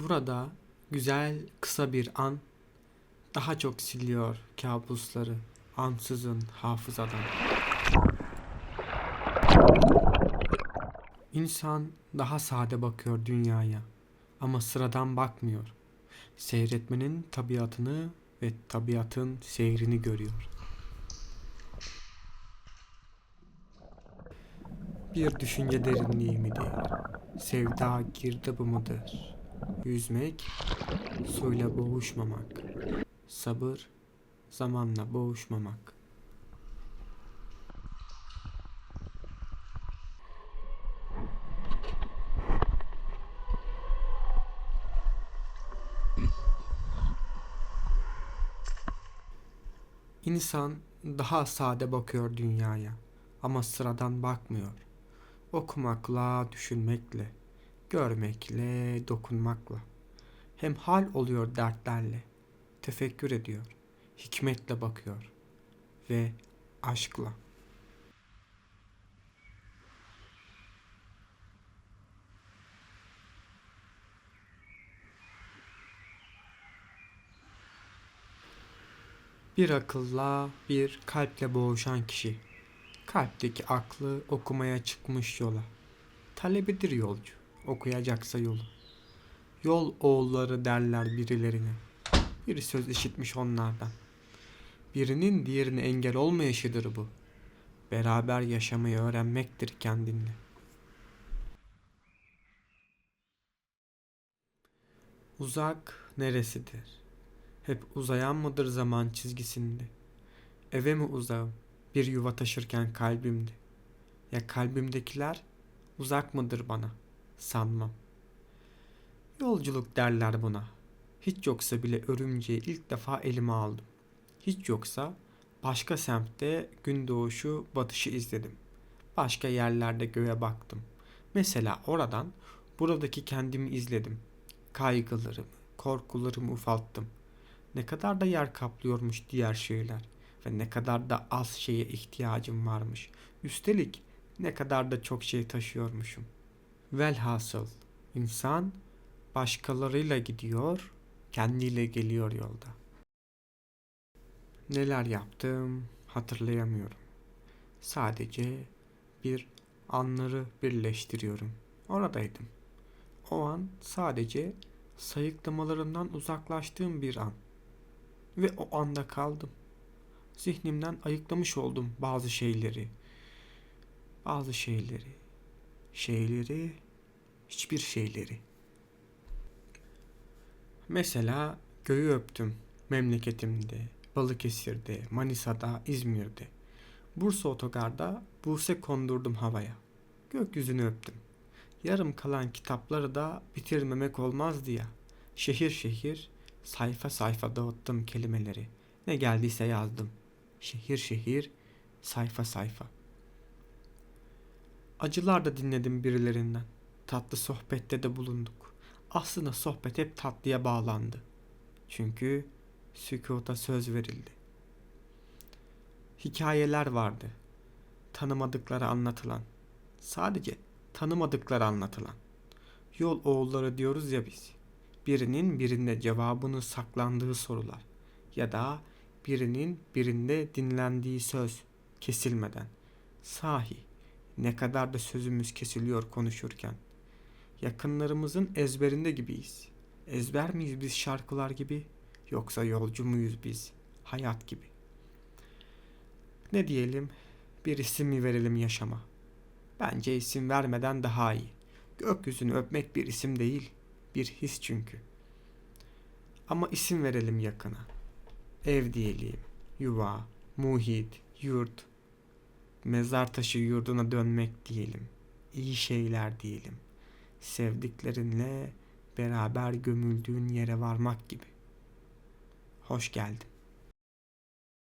Burada güzel kısa bir an daha çok siliyor kabusları ansızın hafızadan. İnsan daha sade bakıyor dünyaya ama sıradan bakmıyor. Seyretmenin tabiatını ve tabiatın seyrini görüyor. Bir düşünce derinliği midir? Sevda girdabı mıdır? Yüzmek, suyla boğuşmamak. Sabır, zamanla boğuşmamak. İnsan daha sade bakıyor dünyaya ama sıradan bakmıyor. Okumakla, düşünmekle, görmekle, dokunmakla. Hem hal oluyor dertlerle, tefekkür ediyor, hikmetle bakıyor ve aşkla. Bir akılla, bir kalple boğuşan kişi. Kalpteki aklı okumaya çıkmış yola. Talebedir yolcu, okuyacaksa yolu. Yol oğulları derler birilerine. Bir söz işitmiş onlardan. Birinin diğerine engel olmayışıdır bu. Beraber yaşamayı öğrenmektir kendinle. Uzak neresidir? Hep uzayan mıdır zaman çizgisinde? Eve mi uzağım? Bir yuva taşırken kalbimde. Ya kalbimdekiler uzak mıdır bana? Sanmam. Yolculuk derler buna. Hiç yoksa bile örümceği ilk defa elime aldım. Hiç yoksa başka semtte gün doğuşu batışı izledim. Başka yerlerde göğe baktım. Mesela oradan buradaki kendimi izledim. Kaygılarımı, korkularımı ufalttım. Ne kadar da yer kaplıyormuş diğer şeyler ve ne kadar da az şeye ihtiyacım varmış. Üstelik ne kadar da çok şey taşıyormuşum. Velhasıl insan başkalarıyla gidiyor, kendiyle geliyor yolda. Neler yaptım hatırlayamıyorum. Sadece bir anları birleştiriyorum. Oradaydım. O an sadece sayıklamalarından uzaklaştığım bir an. Ve o anda kaldım. Zihnimden ayıklamış oldum bazı şeyleri. Bazı şeyleri. Şeyleri, hiçbir şeyleri. Mesela göğü öptüm memleketimde, Balıkesir'de, Manisa'da, İzmir'de. Bursa otogarda Buse kondurdum havaya. Gökyüzünü öptüm. Yarım kalan kitapları da bitirmemek olmazdı ya. Şehir şehir, sayfa sayfa dağıttım kelimeleri. Ne geldiyse yazdım. Şehir şehir, sayfa sayfa. Acılar da dinledim birilerinden. Tatlı sohbette de bulunduk. Aslında sohbet hep tatlıya bağlandı. Çünkü sükuta söz verildi. Hikayeler vardı. Tanımadıkları anlatılan. Sadece tanımadıkları anlatılan. Yol oğulları diyoruz ya biz. Birinin birinde cevabının saklandığı sorular ya da birinin birinde dinlendiği söz kesilmeden. Sahi ne kadar da sözümüz kesiliyor konuşurken. Yakınlarımızın ezberinde gibiyiz. Ezber miyiz biz şarkılar gibi yoksa yolcu muyuz biz hayat gibi? Ne diyelim? Bir isim mi verelim yaşama? Bence isim vermeden daha iyi. Gökyüzünü öpmek bir isim değil, bir his çünkü. Ama isim verelim yakına. Ev diyelim, yuva, muhit, yurt, mezar taşı yurduna dönmek diyelim. İyi şeyler diyelim. Sevdiklerinle beraber gömüldüğün yere varmak gibi. Hoş geldin.